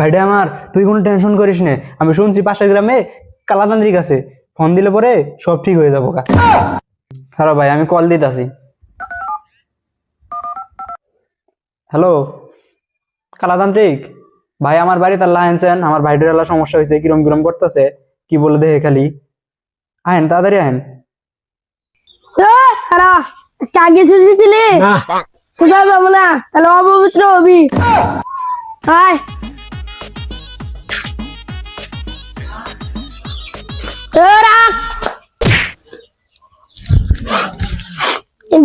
ভাইটা আমার তুই কোনো টেনশন করিস নে। আমি শুনছি পাশের গ্রামে কালাতান্ত্রিক আছে। ফোন দিলে পরে সব ঠিক হয়ে যাব কা হ্যালো ভাই আমি কল দিতেছি। হ্যালো কালাতান্ত্রিক? ভাই আমার বাড়িতে আল্লাহ আনছেন। আমার ভাইটার আল্লাহ সমস্যা হয়েছে কিরম কিরম করতেছে কি বলে দেখে খালি। আহেন তাড়াতাড়ি আহেন। ছুটি দিলি? কোথাও যাব না? তাহলে অপবিত্র হবি। হাই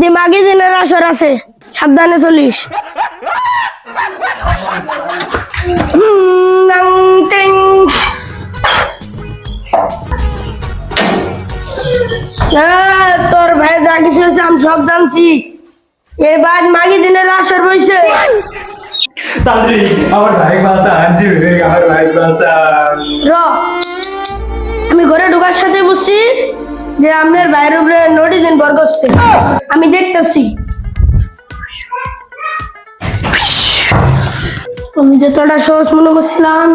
দিমাগি দিনের আসর আছে, সাবধানে চলিস। তোর ভাই যা কিছু হয়েছে, আমি সব জানছি। এবার মাগি দিনের আসর বইছে। তান্ত্রিক আমার ভাই বাঁচান জিবিক আমার ভাই আমি ঘরে ঢোকার সাথে বুঝছি যে আপনার বাইরের উপরে নটি দিন বর করছে। আমি দেখতেছি। আমি যতটা সহজ মনে করছিলাম,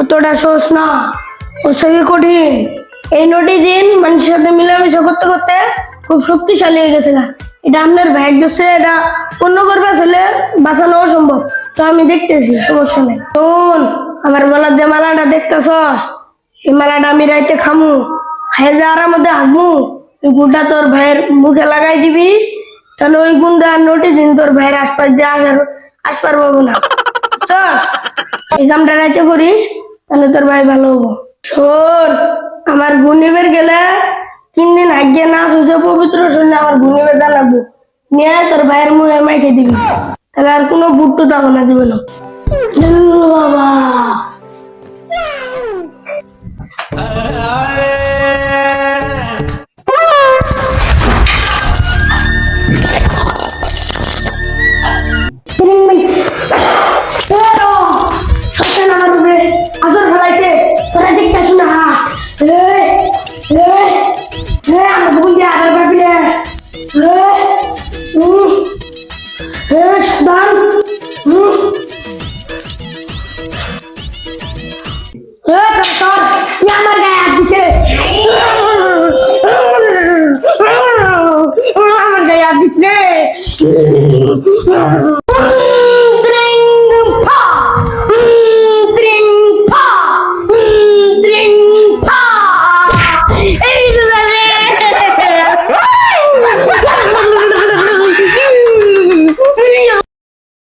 অতটা সহজ না। ওর সঙ্গে কঠিন। এই নটি দিন মানুষের সাথে মিলামিশা করতে করতে খুব শক্তিশালী হয়ে গেছে। এটা আপনার ভাগ্য হচ্ছে এটা অন্য করবে আসলে বাঁচানো অসম্ভব তো আমি দেখতেছি, সমস্যা নেই। শোন, আমার গলার যে মালাটা দেখতেছস এই আমি রাইতে খামু খাই যাওয়ার মধ্যে হাগমু এই গুড়টা তোর ভাইয়ের মুখে লাগাই দিবি, তাহলে ওই গুণটা আর নোটিস দিন তোর ভাইয়ের আশপাশ দিয়ে আসার আসপার পাবো না। কামটা রাইতে করিস, তাহলে তোর ভাই ভালো হব। শোন, আমার গুণিবের গেলে তিন দিন আগে নাচ হয়েছে পবিত্র শুনলে আমার গুণিবের জানাব নিয়ে তোর ভাইয়ের মুখে মাইকে দিবি। তাহলে আর কোনো বুট্টু তখন না, দিবে না। বাবা। আমার গায়ে হাত দিছে। আমার গায়ে হাত দিছে